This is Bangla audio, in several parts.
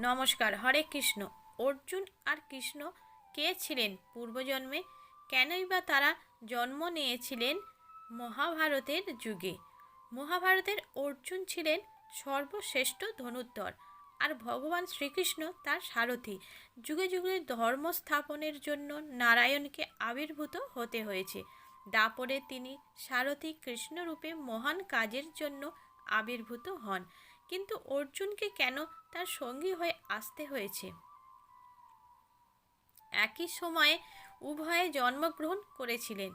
নমস্কার, হরে কৃষ্ণ। অর্জুন আর কৃষ্ণ কে ছিলেন পূর্বজন্মে? কেনই বা তারা জন্ম নিয়েছিলেন মহাভারতের যুগে? মহাভারতের অর্জুন ছিলেন সর্বশ্রেষ্ঠ ধনুর্ধর আর ভগবান শ্রীকৃষ্ণ তার সারথি। যুগে যুগে ধর্ম স্থাপনের জন্য নারায়ণকে আবির্ভূত হতে হয়েছে। দাপরে তিনি সারথি কৃষ্ণরূপে মহান কাজের জন্য আবির্ভূত হন। কিন্তু অর্জুনকে কেন তার সঙ্গী হয়ে আসতে হয়েছে। একই সময়ে উভয়ে জন্মগ্রহণ করেছিলেন।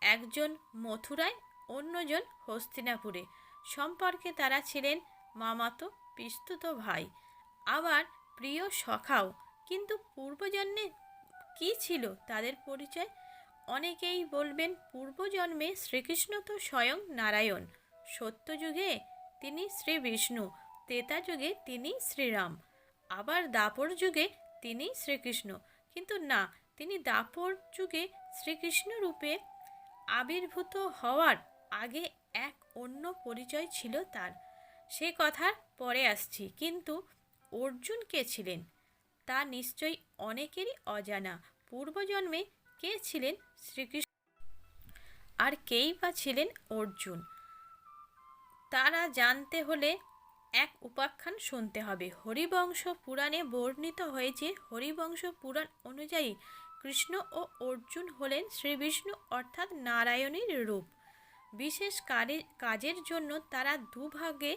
একজন মথুরায়, অন্যজন হস্তিনাপুরে। সম্পর্কে তারা ছিলেন মামাতো, পিস্তুত ভাই। আবার প্রিয় সখাও। কিন্তু পূর্বজন্মে কি ছিল তাদের পরিচয়? অনেকেই বলবেন পূর্বজন্মে শ্রীকৃষ্ণ তো স্বয়ং নারায়ণ। সত্যযুগে তিনি শ্রী বিষ্ণু ত্রেতা যুগে তিনি শ্রীরাম, আবার দাপর যুগে তিনি শ্রীকৃষ্ণ। কিন্তু না, তিনি দাপর যুগে শ্রীকৃষ্ণ রূপে আবির্ভূত হওয়ার আগে এক অন্য পরিচয় ছিল তার। সে কথার পরে আসছি, কিন্তু অর্জুন কে ছিলেন? তা নিশ্চয়ই অনেকেরই অজানা। পূর্বজন্মে কে ছিলেন শ্রীকৃষ্ণ? আর কেই বা ছিলেন অর্জুন? তারা জানতে হলে এক উপাখ্যান শুনতে হবে। হরিবংশ পুরাণে বর্ণিত হয়েছে, হরিবংশ পুরাণ অনুযায়ী কৃষ্ণ ও অর্জুন হলেন শ্রীবিষ্ণু অর্থাৎ নারায়ণের রূপ। বিশেষ কাজের জন্য তারা দুভাগে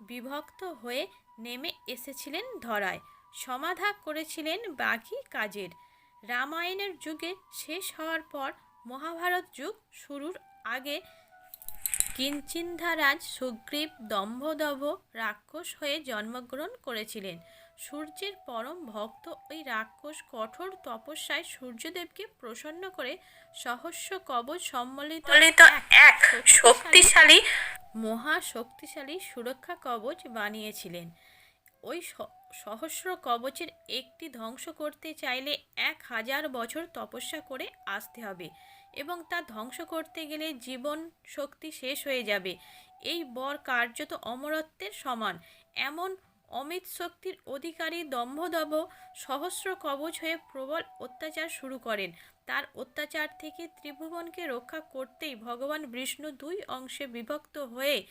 বিভক্ত হয়ে নেমে এসেছিলেন ধরায়। সমাধা করেছিলেন বাকি কাজের। রামায়ণের যুগে শেষ হওয়ার পর মহাভারত যুগ শুরুর আগে কিঞ্চিন্ধারাজ সুগ্রীব দম্ভদভ রাক্ষস হয়ে জন্মগ্রহণ করেছিলেন। সূর্যের পরম ভক্ত ওই রাক্ষস কঠোর তপস্যায় সূর্যদেবকে প্রসন্ন করে সহস্র কবচ সম্মিলিত এক শক্তিশালী মহা শক্তিশালী সুরক্ষা কবচ বানিয়েছিলেন। ওই সহস্র কবচের একটি ধ্বংস করতে চাইলে এক হাজার বছর তপস্যা করে আসতে হবে এবং তা ধ্বংস করতে গেলে জীবন শক্তি শেষ হয়ে যাবে। এই বর কার্যত অমরত্বের সমান। এমন অমিত শক্তির অধিকারী দম্ভদব সহস্র কবচ হয়ে প্রবল অত্যাচার শুরু করেন। তার অত্যাচার থেকে ত্রিভুবনকে রক্ষা করতেই ভগবান বিষ্ণু দুই অংশে বিভক্ত হয়ে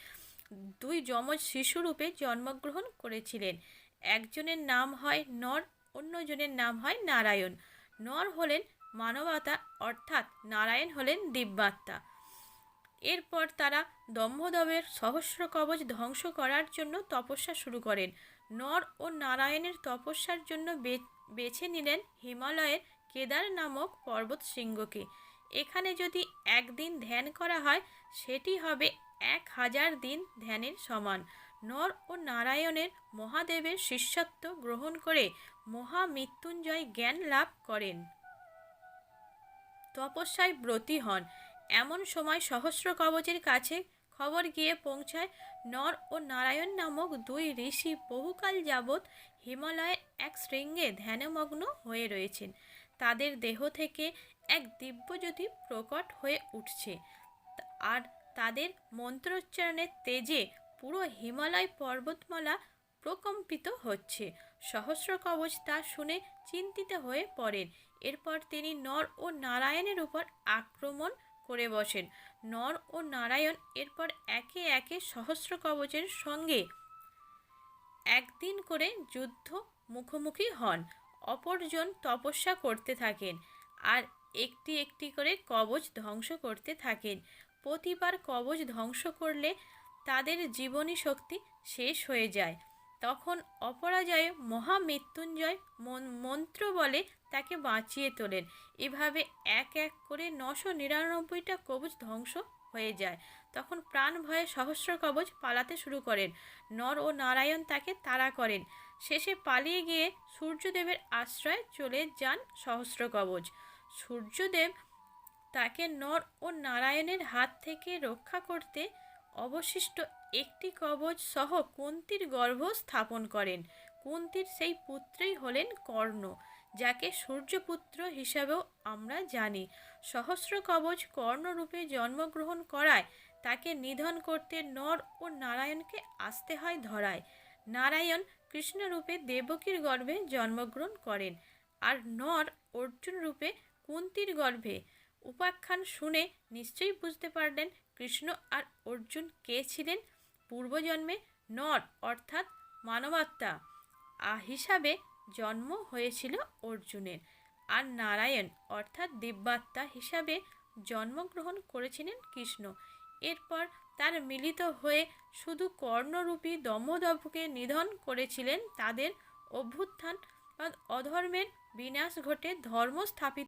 দুই যমজ শিশুরূপে জন্মগ্রহণ করেছিলেন। একজনের নাম হয় নর, অন্যজনের নাম হয় নারায়ণ। নর হলেন মানবতা, অর্থাৎ নারায়ণ হলেন দিব্যাত্মা। এরপর তারা দম্ভদবের সহস্র কবচ ধ্বংস করার জন্য তপস্যা শুরু করেন। নর ও নারায়ণের তপস্যার জন্য বেছে নিলেন হিমালয়ের কেদার নামক পর্বত শৃঙ্গকে। এখানে যদি একদিন ধ্যান করা হয়, সেটি হবে এক হাজার দিন ধ্যানের সমান। নর ও নারায়ণের মহাদেবের শিষ্যত্ব গ্রহণ করে মহামৃত্যুঞ্জয় জ্ঞান লাভ করেন। তপস্যায় ব্রতী হন। এমন সময় সহস্র কবচের কাছে খবর গিয়ে পৌঁছায় নর ও নারায়ণ নামক দুই ঋষি বহুকাল যাবৎ হিমালয়ের এক শৃঙ্গে ধ্যানমগ্ন হয়ে রয়েছেন। তাদের দেহ থেকে এক দিব্যজ্যোতি প্রকট হয়ে উঠছে। আর তাদের মন্ত্রোচ্চারণের তেজে পুরো হিমালয় পর্বতমালা প্রকম্পিত হচ্ছে। সহস্র কবচ তা শুনে চিন্তিত হয়ে পড়েন। এরপর তিনি নর ও নারায়ণের উপর আক্রমণ করে বসেন। নর ও নারায়ণ এরপর একে একে সহস্র কবচের সঙ্গে একদিন করে যুদ্ধ মুখোমুখি হন। অপরজন তপস্যা করতে থাকেন আর একটি একটি করে কবচ ধ্বংস করতে থাকেন। প্রতিবার কবচ ধ্বংস করলে তাদের জীবনী শক্তি শেষ হয়ে যায়। তখন অপরাজয় মহামৃত্যুঞ্জয় মন- মন্ত্র বলে তাকে বাঁচিয়ে তোলেন। এভাবে এক এক করে নশো নিরানব্বইটা কবচ ধ্বংস হয়ে যায়। তখন প্রাণ ভয়ে সহস্র কবচ পালাতে শুরু করেন। নর ও নারায়ণ তাকে তাড়া করেন। শেষে পালিয়ে গিয়ে সূর্যদেবের আশ্রয়ে চলে যান সহস্র কবচ। সূর্যদেব তাকে নর ও নারায়ণের হাত থেকে রক্ষা করতে অবশিষ্ট একটি কবচ সহ কুন্তির গর্ভ স্থাপন করেন। কুন্তির সেই পুত্রই হলেন কর্ণ, যাকে সূর্যপুত্র হিসাবেও আমরা জানি। সহস্র কবচ কর্ণরূপে জন্মগ্রহণ করায় তাকে নিধন করতে নর ও নারায়ণকে আসতে হয় ধরায়। নারায়ণ কৃষ্ণরূপে দেবকীর গর্ভে জন্মগ্রহণ করেন আর নর অর্জুন রূপে কুন্তির গর্ভে। উপাখ্যান শুনে নিশ্চয়ই বুঝতে পারলেন কৃষ্ণ আর অর্জুন কে ছিলেন? পূর্বজন্মে নর, অর্থাৎ মানবাত্মা আ হিসাবে জন্ম হয়েছিল অর্জুনের। আর নারায়ণ, অর্থাৎ দিব্যাত্মা হিসাবে জন্মগ্রহণ করেছিলেন কৃষ্ণ। এরপর তার মিলিত হয়ে শুধু কর্ণরূপী দমদভকে নিধন করেছিলেন তাদের অভ্যুত্থান, অধর্মের বিনাশ ঘটে ধর্ম স্থাপিত